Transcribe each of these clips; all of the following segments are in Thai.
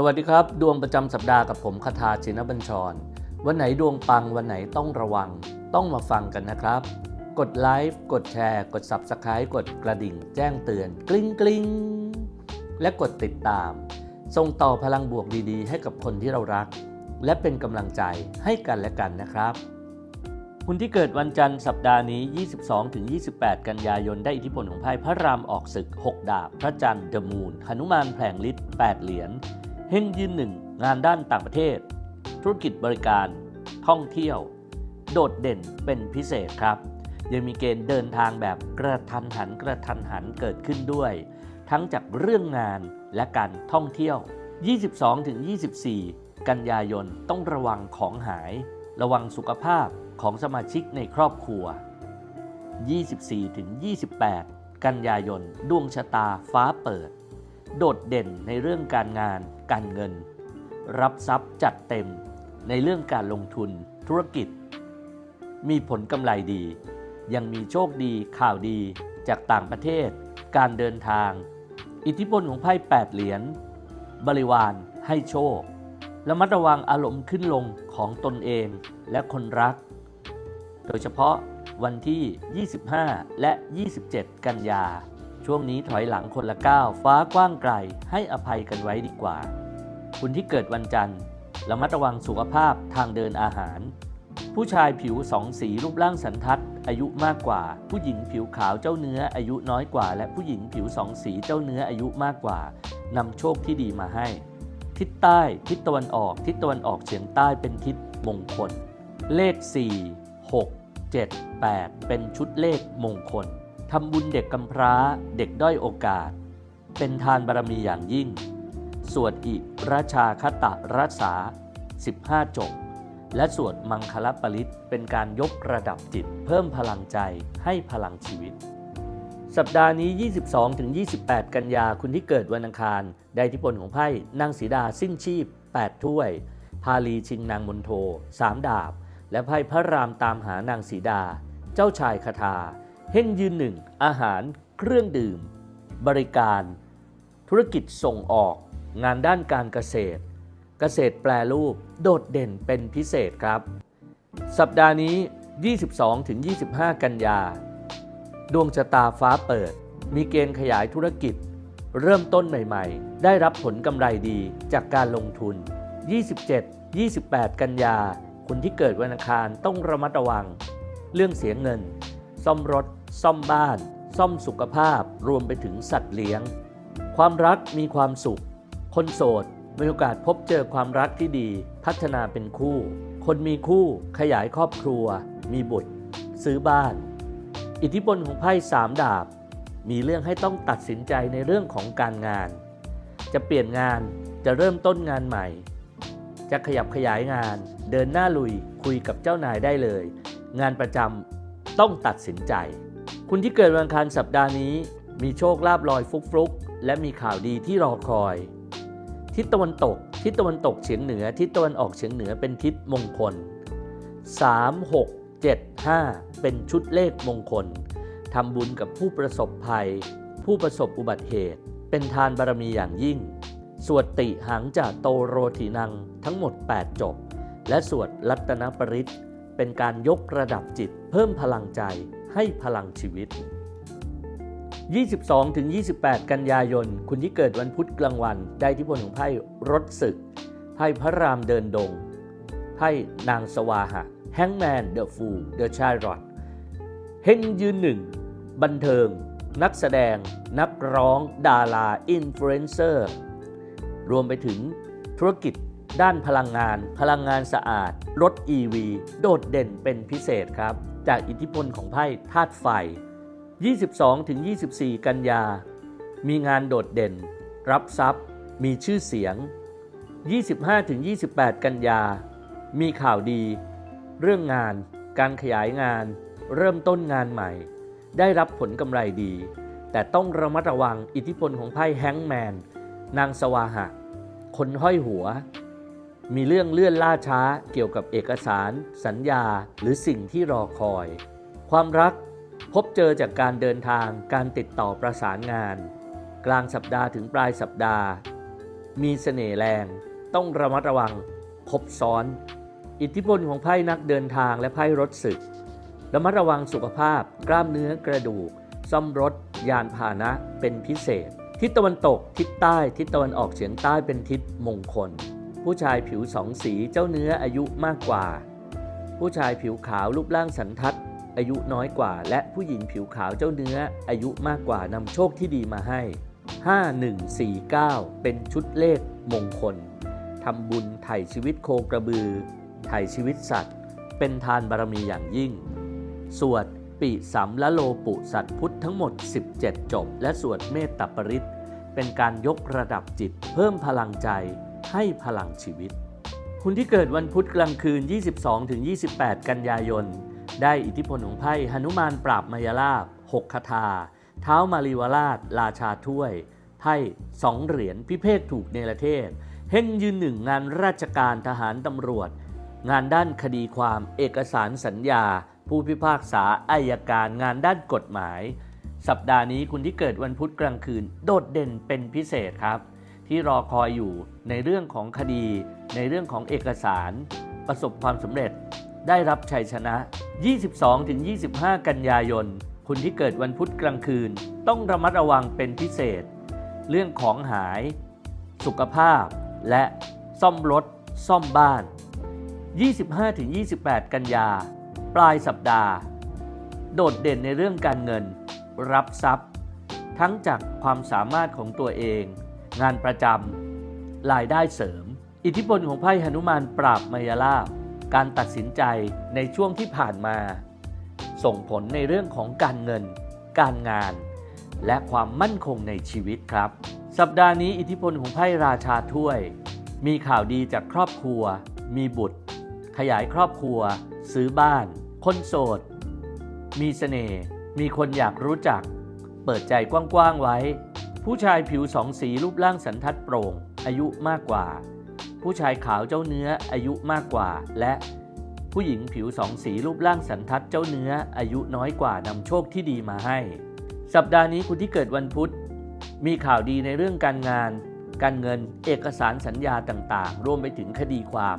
สวัสดีครับ ดวงประจำสัปดาห์กับผมคาทาชินบัญชร วันไหนดวงปังวันไหนต้องระวัง ต้องมาฟังกันนะครับ กดไลฟ์กดแชร์ กด Subscribe กดกระดิ่ง แจ้งเตือนกริ๊งกริ๊งและกดติดตาม ส่งต่อพลังบวกดีๆ ให้กับคนที่เรารัก และเป็นกำลังใจให้กันและกันนะครับ คุณที่เกิดวันจันทร์สัปดาห์นี้ 22-28 กันยายนได้อิทธิพลของไพ่พระรามออกศึก 6 ดาบ พระจันทร์เดอะมูนหนุมานแผลงฤทธิ์8เหรียญ เฮงยืนหนึ่งงานด้านต่างประเทศ ธุรกิจบริการ ท่องเที่ยว โดดเด่นเป็นพิเศษครับ ยังมีเกณฑ์เดินทางแบบกระทันหันกระทันหันเกิดขึ้นด้วย ทั้งจากเรื่องงานและการท่องเที่ยว 22-24 กันยายนต้องระวังของหาย ระวังสุขภาพของสมาชิกในครอบครัว 24-28 กันยายนดวงชะตาฟ้าเปิด โดดเด่นในเรื่องการงาน การเงิน รับทรัพย์จัดเต็มในเรื่องการลงทุนธุรกิจ มีผลกำไรดี ยังมีโชคดีข่าวดีจากต่างประเทศ การเดินทาง อิทธิพลของไพ่8เหรียญบริวารให้โชคระมัดระวังอารมณ์ขึ้นลงของตนเองและคนรัก โดยเฉพาะวันที่ 25 และ 27 กันยา ช่วงนี้ถอยหลังคนละก้าวฟ้ากว้างไกล ให้อภัยกันไว้ดีกว่า คุณที่เกิดวันจันทร์ระมัดระวังสุขภาพทางเดินอาหาร ผู้ชายผิวสองสีรูปร่างสันทัด อายุมากกว่า ผู้หญิงผิวขาวเจ้าเนื้ออายุน้อยกว่า และผู้หญิงผิวสองสีเจ้าเนื้ออายุมากกว่านำโชคที่ดีมาให้ ทิศใต้ ทิศตะวันออก ทิศตะวันออกเฉียงใต้เป็นทิศมงคล เลข 4 6 7 8 เป็นชุดเลขมงคล ทำบุญเด็กกำพร้าเด็กด้อยโอกาส เป็นทานบารมีอย่างยิ่ง สวดอิราชาคตะรัษา 15 จบ และสวดมังคลปริตเป็นการยกระดับจิตเพิ่มพลังใจให้พลังชีวิต สัปดาห์นี้ 22-28 กันยาคุณที่เกิดวันอังคาร ได้ทิพลของไพ่นางสีดาสิ้นชีพ 8 ถ้วย พาลีชิงนางมนโท 3 ดาบ และไพ่พระรามตามหานางสีดา เจ้าชายคาถา เฮงยืนหนึ่งอาหารเครื่องดื่ม บริการ ธุรกิจส่งออก งานด้านการเกษตร เกษตรแปรรูปโดดเด่นเป็นพิเศษครับ สัปดาห์นี้ 22-25 กันยา ดวงชะตาฟ้าเปิด มีเกณฑ์ขยายธุรกิจ เริ่มต้นใหม่ ๆ ได้รับผลกำไรดีจากการลงทุน 27-28 กันยาคุณที่เกิดวันอังคารต้องระมัดระวัง เรื่องเสียเงิน ซ่อมรถ ซ่อมบ้าน ซ่อมสุขภาพ รวมไปถึงสัตว์เลี้ยง ความรักมีความสุข คนโสดมีโอกาสพบเจอความรักที่ดี พัฒนาเป็นคู่ คนมีคู่ขยายครอบครัว มีบุตร ซื้อบ้าน อิทธิพลของไพ่สามดาบ มีเรื่องให้ต้องตัดสินใจในเรื่องของการงาน จะเปลี่ยนงานจะเริ่มต้นงานใหม่ จะขยับขยายงาน เดินหน้าลุยคุยกับเจ้านายได้เลย งานประจำต้องตัดสินใจ คุณที่เกิดวันอังคารสัปดาห์นี้ มีโชคลาภลอยฟุกฟุกและมีข่าวดีที่รอคอย ทิศตะวันตก ทิศตะวันตกเฉียงเหนือ ทิศตะวันออกเฉียงเหนือเป็นทิศมงคล 3 6 7 5 เป็นชุดเลขมงคลทำบุญกับผู้ประสบภัย ผู้ประสบอุบัติเหตุ เป็นทานบารมีอย่างยิ่ง สวดติหังจากโตโรถีนังทั้งหมด 8 จบ และสวดรัตนปริตเป็นการยกระดับจิตเพิ่มพลังใจ ให้พลังชีวิต 22-28 กันยายน คุณที่เกิดวันพุธกลางวัน ได้ทธิพลของไพ่รถศึก ไพ่พระรามเดินดง ไพ่นางสวาหะ แฮงแมน เดอะฟูเดอะชายรอดเฮงยืนหนึ่ง บันเทิง นักแสดง นักร้อง ดารา อินฟลูเอนเซอร์ รวมไปถึงธุรกิจด้านพลังงาน พลังงานสะอาด รถ EV โดดเด่นเป็นพิเศษครับ จากอิทธิพลของไพ่ธาตุไฟ 22-24 กันยา มีงานโดดเด่น รับทรัพย์ มีชื่อเสียง 25-28 กันยา มีข่าวดี เรื่องงาน การขยายงาน เริ่มต้นงานใหม่ ได้รับผลกำไรดี แต่ต้องระมัดระวังอิทธิพลของไพ่แฮงแมน นางสวาหะ คนห้อยหัว มีเรื่องเลื่อนล่าช้าเกี่ยวกับเอกสาร สัญญา หรือสิ่งที่รอคอย ความรักพบเจอจากการเดินทางการติดต่อประสานงาน กลางสัปดาห์ถึงปลายสัปดาห์ มีเสน่ห์แรง ต้องระมัดระวังคบซ้อน อิทธิพลของไพ่นักเดินทางและไพ่รถศึก ระมัดระวังสุขภาพ กล้ามเนื้อกระดูก ซ่อมรถ ยานพาหนะเป็นพิเศษ ทิศตะวันตก ทิศใต้ ทิศตะวันออกเฉียงใต้เป็นทิศมงคล ผู้ชายผิวสองสีเจ้าเนื้ออายุมากกว่า ผู้ชายผิวขาวรูปร่างสันทัด อายุน้อยกว่า และผู้หญิงผิวขาวเจ้าเนื้ออายุมากกว่านำโชคที่ดีมาให้ 5149 เป็นชุดเลขมงคลทำบุญไถ่ชีวิตโคกระบือ ไถ่ชีวิตสัตว์ เป็นทานบารมีอย่างยิ่ง สวดปิสัมละโลปุสัตพุทธทั้งหมด 17 จบ และสวดเมตตาปริตเป็นการยกระดับจิตเพิ่มพลังใจ ให้พลังชีวิต คุณที่เกิดวันพุธกลางคืน 22-28 กันยายน ได้อิทธิพลของไพ่หนุมานปราบมายาลาบ6คาถา เท้ามารีวราช ราชาถ้วย ไพ่สองเหรียญพิเภกถูกเนรเทศ เฮงยืนหนึ่งงานราชการทหารตำรวจ งานด้านคดีความเอกสารสัญญา ผู้พิพากษาอายการงานด้านกฎหมาย สัปดาห์นี้คุณที่เกิดวันพุธกลางคืน โดดเด่นเป็นพิเศษครับ ที่รอคอยอยู่ในเรื่องของคดี ในเรื่องของเอกสาร ประสบความสำเร็จ ได้รับชัยชนะ 22-25 กันยายน คุณที่เกิดวันพุธกลางคืน ต้องระมัดระวังเป็นพิเศษ เรื่องของหาย สุขภาพ และซ่อมรถ ซ่อมบ้าน 25-28 กันยา ปลายสัปดาห์ โดดเด่นในเรื่องการเงิน รับทรัพย์ ทั้งจากความสามารถของตัวเอง งานประจำรายได้เสริม อิทธิพลของไพ่หนุมานปราบมายาลาภการตัดสินใจในช่วงที่ผ่านมา ส่งผลในเรื่องของการเงิน การงาน และความมั่นคงในชีวิตครับ สัปดาห์นี้อิทธิพลของไพ่ราชาถ้วย มีข่าวดีจากครอบครัว มีบุตร ขยายครอบครัว ซื้อบ้าน คนโสด มีเสน่ห์มีคนอยากรู้จัก เปิดใจกว้างๆไว้ ผู้ชายผิวสองสีรูปร่างสันทัดโปร่ง อายุมากกว่า ผู้ชายขาวเจ้าเนื้ออายุมากกว่า และผู้หญิงผิวสองสีรูปร่างสันทัดเจ้าเนื้ออายุน้อยกว่านำโชคที่ดีมาให้ สัปดาห์นี้คุณที่เกิดวันพุธ มีข่าวดีในเรื่องการงาน การเงินเอกสารสัญญาต่างๆ รวมไปถึงคดีความ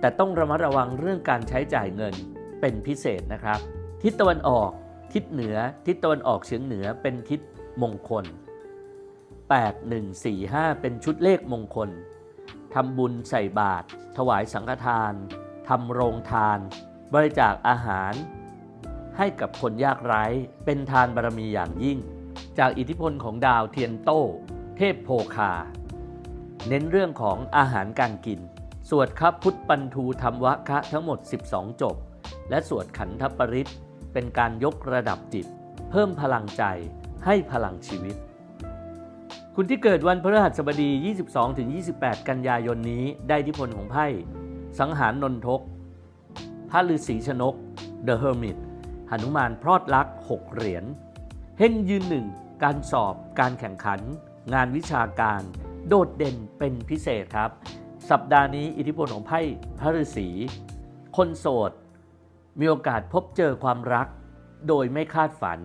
แต่ต้องระมัดระวังเรื่องการใช้จ่ายเงินเป็นพิเศษนะครับ ทิศตะวันออก ทิศเหนือ ทิศตะวันออกเฉียงเหนือเป็นทิศมงคล 8145 เป็นชุดเลขมงคลทำบุญใส่บาตรถวายสังฆทานทำโรงทาน บริจาคอาหาร ให้กับคนยากไร้เป็นทานบารมีอย่างยิ่ง จากอิทธิพลของดาวเทียนโต้เทพโพคา เน้นเรื่องของอาหารการกิน สวดคับพุทธปันทูธรรมวะคะทั้งหมด 12 จบ และสวดขันธปริตเป็นการยกระดับจิต เพิ่มพลังใจให้พลังชีวิต คุณที่เกิดวันพฤหัสบดี 22-28 กันยายนนี้ได้ทิพลของไพ่ สังหารนนทก พระฤาษีชนก The Hermit หนุมานพรอดลักษ์6เหรียญ เฮงยืนหนึ่ง การสอบ การแข่งขัน งานวิชาการ โดดเด่นเป็นพิเศษครับ สัปดาห์นี้อิทธิพลของไพ่พระฤาษีคนโสด มีโอกาสพบเจอความรัก โดยไม่คาดฝัน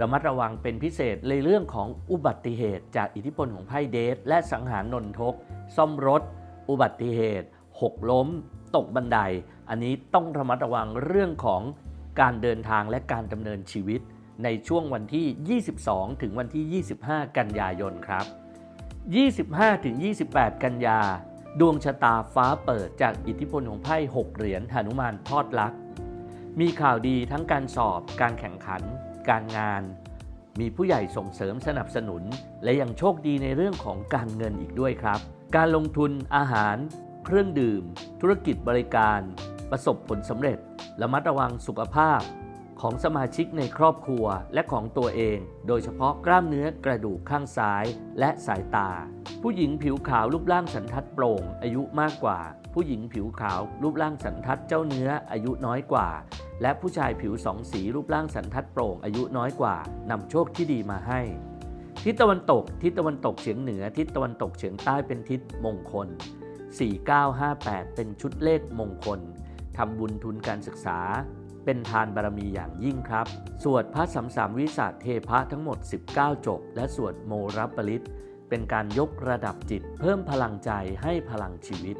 ระมัดระวังเป็นพิเศษในเรื่องของอุบัติเหตุจากอิทธิพลของไพ่เดท และสังหารนนทก ซ่อมรถ อุบัติเหตุหกล้ม ตกบันได อันนี้ต้องระมัดระวังเรื่องของการเดินทางและการดำเนินชีวิต ในช่วงวันที่ 22 ถึงวันที่ 25 กันยายนครับ 25 ถึง 28 กันยา ดวงชะตาฟ้าเปิดจากอิทธิพลของไพ่6เหรียญหนุมานทอดลัก มีข่าวดีทั้งการสอบการแข่งขัน การงาน มีผู้ใหญ่ส่งเสริมสนับสนุน และยังโชคดีในเรื่องของการเงินอีกด้วยครับ การลงทุนอาหาร เครื่องดื่ม ธุรกิจบริการ ประสบผลสำเร็จระมัดระวังสุขภาพ ของสมาชิกในครอบครัวและของตัวเอง โดยเฉพาะกล้ามเนื้อกระดูกข้างซ้ายและสายตา ผู้หญิงผิวขาวรูปร่างสันทัดโปร่ง อายุมากกว่า ผู้หญิงผิวขาวรูปร่างสันทัดเจ้าเนื้ออายุน้อยกว่า และผู้ชายผิวสองสีรูปร่างสันทัดโปร่งอายุน้อยกว่านำโชคที่ดีมาให้ ทิศตะวันตก ทิศตะวันตกเฉียงเหนือ ทิศตะวันตกเฉียงใต้เป็นทิศมงคล 4958 เป็นชุดเลขมงคลทำบุญทุนการศึกษา เป็นทานบารมีอย่างยิ่งครับ สวดพระสัมสามวิสาเทพะทั้งหมด 19 จบ และสวดโมรับปริตเป็นการยกระดับจิต เพิ่มพลังใจให้พลังชีวิต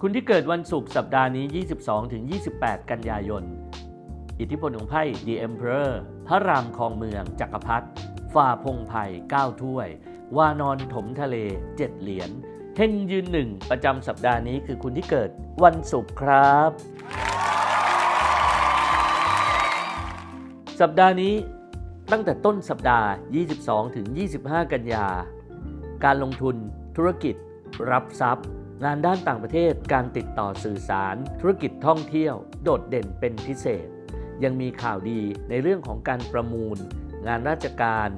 คุณที่เกิดวันศุกร์สัปดาห์นี้ 22-28 กันยายน อิทธิพลของไพ่ The Emperor พระรามครองเมือง จักรพรรดิฝ่าพงไพ่9ถ้วย วานอนถมทะเล 7 เหรียญเฮงยืนหนึ่งประจำสัปดาห์นี้คือคุณที่เกิดวันศุกร์ครับ สัปดาห์นี้ตั้งแต่ต้นสัปดาห์ 22 ถึง 25 กันยา การลงทุน ธุรกิจ รับทรัพย์ งานด้านต่างประเทศ การติดต่อสื่อสาร ธุรกิจท่องเที่ยว โดดเด่นเป็นพิเศษ ยังมีข่าวดีในเรื่องของการประมูล งานราชการ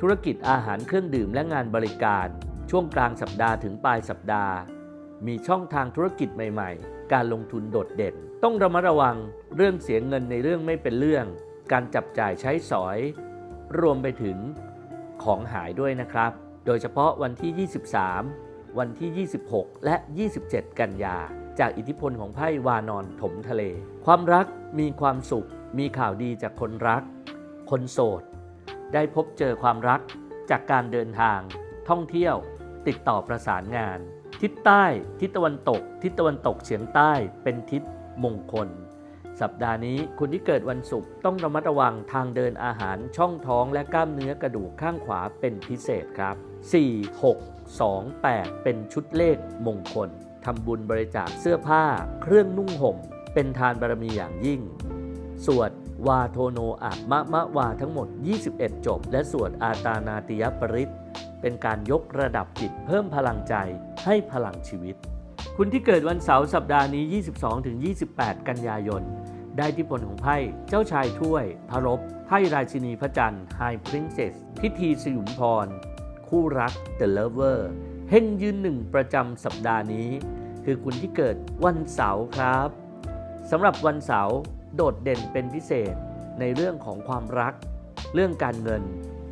ธุรกิจอาหารเครื่องดื่มและงานบริการ ช่วงกลางสัปดาห์ถึงปลายสัปดาห์ มีช่องทางธุรกิจใหม่ๆ การลงทุนโดดเด่น ต้องระมัดระวังเรื่องเสียเงินในเรื่องไม่เป็นเรื่อง การจับจ่ายใช้สอย รวมไปถึงของหายด้วยนะครับ โดยเฉพาะวันที่ 23 วันที่ 26 และ 27 กันยาจากอิทธิพลของไพ่วานอนถมทะเล ความรักมีความสุข มีข่าวดีจากคนรัก คนโสด ได้พบเจอความรักจากการเดินทาง ท่องเที่ยว ติดต่อประสานงาน ทิศใต้ ทิศตะวันตก ทิศตะวันตกเฉียงใต้เป็นทิศมงคล สัปดาห์นี้คุณที่เกิดวันศุกร์ต้องระมัดระวังทางเดินอาหารช่องท้องและกล้ามเนื้อกระดูกข้างขวาเป็นพิเศษครับ 4 6 2 8 เป็นชุดเลขมงคลทำบุญบริจาคเสื้อผ้า เครื่องนุ่งห่ม เป็นทานบารมีอย่างยิ่ง สวดวาโทโนอะมะมะวาทั้งหมด 21 จบ และสวดอาตานาติยปริตเป็นการยกระดับจิตเพิ่มพลังใจให้พลังชีวิต คุณที่เกิดวันเสาร์สัปดาห์นี้ 22-28 กันยายน ได้ที่ผลของไพ่ เจ้าชายถ้วย พระรบไพ่ราชินีพระจันทร์ High Princess พิธีสยุมพร คู่รัก The Lover เฮงยืนหนึ่งประจำสัปดาห์นี้ คือคุณที่เกิดวันเสาร์ครับ สำหรับวันเสาร์ โดดเด่นเป็นพิเศษในเรื่องของความรัก เรื่องการเงิน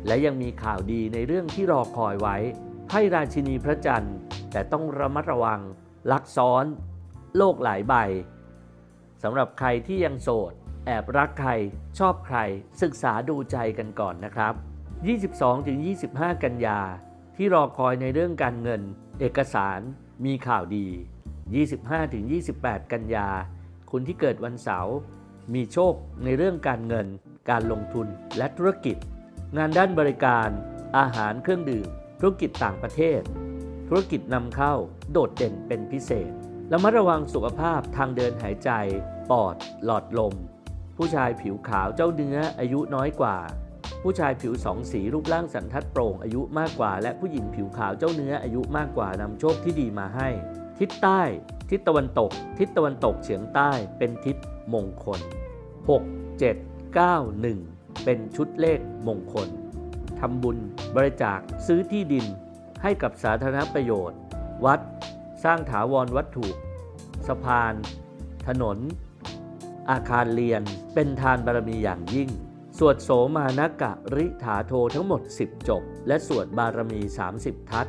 และยังมีข่าวดีในเรื่องที่รอคอยไว้ไพ่ราชินีพระจันทร์ แต่ต้องระมัดระวัง ลักซ้อน โลกหลายใบสำหรับใครที่ยังโสด แอบรักใคร ชอบใคร ศึกษาดูใจกันก่อนนะครับ 22-25 กันยา ที่รอคอยในเรื่องการเงิน เอกสารมีข่าวดี 25-28 กันยา คุณที่เกิดวันเสาร์ มีโชคในเรื่องการเงิน การลงทุนและธุรกิจ งานด้านบริการ อาหารเครื่องดื่ม ธุรกิจต่างประเทศ ธุรกิจนำเข้าโดดเด่นเป็นพิเศษระมัดระวังสุขภาพทางเดินหายใจ ปอด หลอดลม ผู้ชายผิวขาวเจ้าเนื้ออายุน้อยกว่า ผู้ชายผิวสองสีรูปร่างสันทัดโปร่งอายุมากกว่า และผู้หญิงผิวขาวเจ้าเนื้ออายุมากกว่านำโชคที่ดีมาให้ ทิศใต้ ทิศตะวันตก ทิศตะวันตกเฉียงใต้เป็นทิศ มงคล 6 7 9 1 เป็นชุดเลขมงคลทำบุญบริจาคซื้อที่ดินให้กับสาธารณประโยชน์ วัด สร้างถาวรวัตถุ สะพาน ถนน อาคารเรียนเป็นทานบารมีอย่างยิ่ง สวดโสมานกะริถาโททั้งหมด 10 จบ และสวดบารมี 30 ทัศ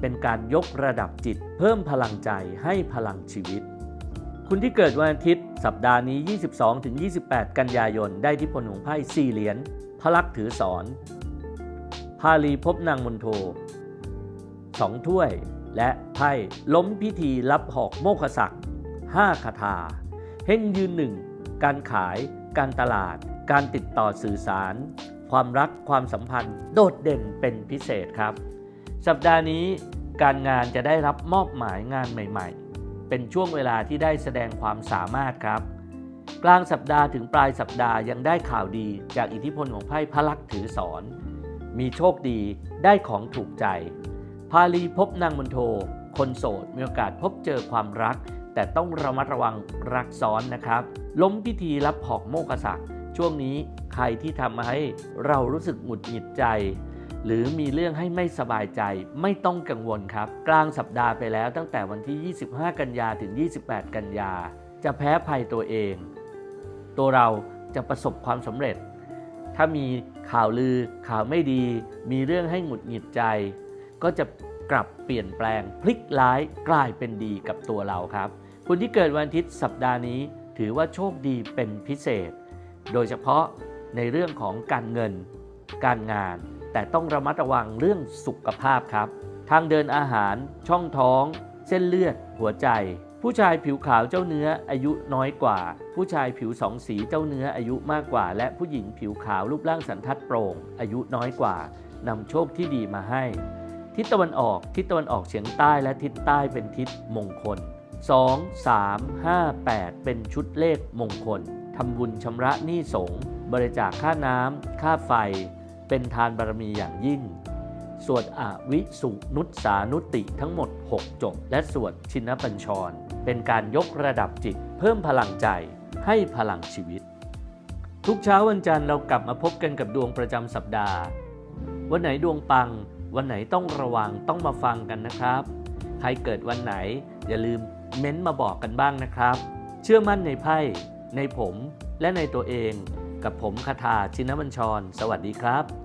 เป็นการยกระดับจิตเพิ่มพลังใจให้พลังชีวิต คุณที่เกิดวันอาทิตย์ สัปดาห์นี้ 22-28 กันยายน ได้ที่พลของไพ่สี่เหรียญพระลักษณ์ถือสอน พาลีพบนางมนโทสองถ้วย และไพ่ล้มพิธีรับหอกโมฆศักดิ์ห้าคาถาเฮงยืนหนึ่ง การขาย การตลาด การติดต่อสื่อสาร ความรักความสัมพันธ์ โดดเด่นเป็นพิเศษครับ สัปดาห์นี้การงานจะได้รับมอบหมายงานใหม่ ๆ เป็นช่วงเวลาที่ได้แสดงความสามารถครับ กลางสัปดาห์ถึงปลายสัปดาห์ยังได้ข่าวดีจากอิทธิพลของไพ่พระลักษณ์ถือสอน มีโชคดีได้ของถูกใจ พาลีพบนางมนโท คนโสดมีโอกาสพบเจอความรัก แต่ต้องระมัดระวังรักซ้อนนะครับ ล้มพิธีรับหอกโมกษักช่วงนี้ใครที่ทำให้เรารู้สึกหงุดหงิดใจ หรือมีเรื่องให้ไม่สบายใจไม่ต้องกังวลครับ กลางสัปดาห์ไปแล้วตั้งแต่วันที่ 25 กันยาถึง 28 กันยา จะแพ้ภัยตัวเอง ตัวเราจะประสบความสำเร็จ ถ้ามีข่าวลือข่าวไม่ดี มีเรื่องให้หงุดหงิดใจ ก็จะกลับเปลี่ยนแปลงพลิกร้ายกลายเป็นดีกับตัวเราครับคุณที่เกิดวันอาทิตย์สัปดาห์นี้ ถือว่าโชคดีเป็นพิเศษ โดยเฉพาะในเรื่องของการเงิน การงาน แต่ต้องระมัดระวังเรื่องสุขภาพครับ ทางเดินอาหาร ช่องท้อง เส้นเลือด หัวใจ ผู้ชายผิวขาวเจ้าเนื้ออายุน้อยกว่า ผู้ชายผิวสองสีเจ้าเนื้ออายุมากกว่า และผู้หญิงผิวขาวรูปร่างสันทัดโปร่ง อายุน้อยกว่านำโชคที่ดีมาให้ ทิศตะวันออก ทิศตะวันออกเฉียงใต้และทิศใต้เป็นทิศมงคล 2 3 5 8 เป็นชุดเลขมงคลทำบุญชำระหนี้สงบริจาคค่าน้ำค่าไฟ เป็นทานบารมีอย่างยิ่ง สวดอวิสุนุตสานุติทั้งหมด 6 จบ และสวดชินปัญชร เป็นการยกระดับจิต เพิ่มพลังใจให้พลังชีวิต ทุกเช้าวันจันทร์เรากลับมาพบกันกับดวงประจำสัปดาห์ วันไหนดวงปัง วันไหนต้องระวังต้องมาฟังกันนะครับ ใครเกิดวันไหน อย่าลืมเม้นต์มาบอกกันบ้างนะครับ เชื่อมั่นในไพ่ในผมและในตัวเองกับผมคาถาชินบัญชร สวัสดีครับ